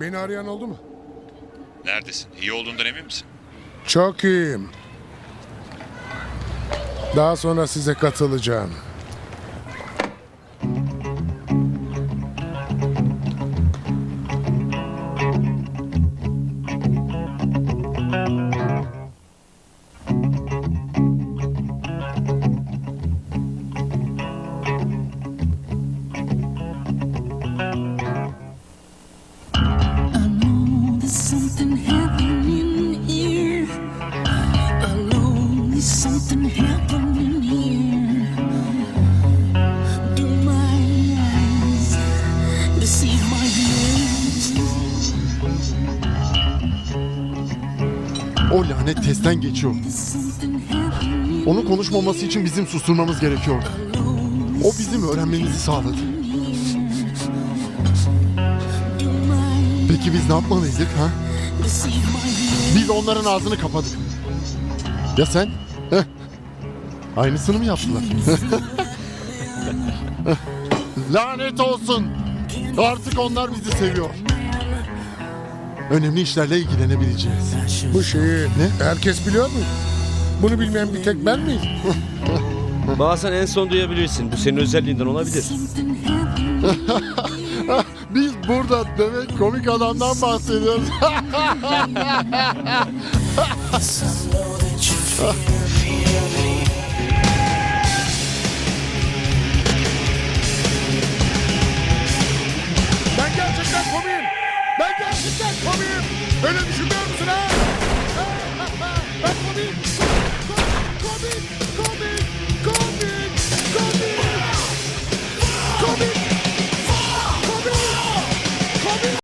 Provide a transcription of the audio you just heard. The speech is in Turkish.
Beni arayan oldu mu? Neredesin? İyi olduğundan emin misin? Çok iyiyim. Daha sonra size katılacağım. Deceive my ears? O lanet testten geçiyor. Onun konuşmaması için bizim susturmamız gerekiyordu. O bizim öğrenmemizi sağladı. Peki biz ne yapmalıydık ha? Biz onların ağzını kapadık. Ya sen? Heh. Aynısını mı yaptılar? Lanet olsun. Artık onlar bizi seviyor. Önemli işlerle ilgilenebileceğiz. Bu şeyi Ne? herkes biliyor mu? Bunu bilmeyen bir tek ben miyim? Bazen en son duyabilirsin. Bu senin özelliğinden olabilir. Biz burada demek komik adamdan bahsediyoruz. Gerçekten komik. Öyle düşünmüyor musun ha?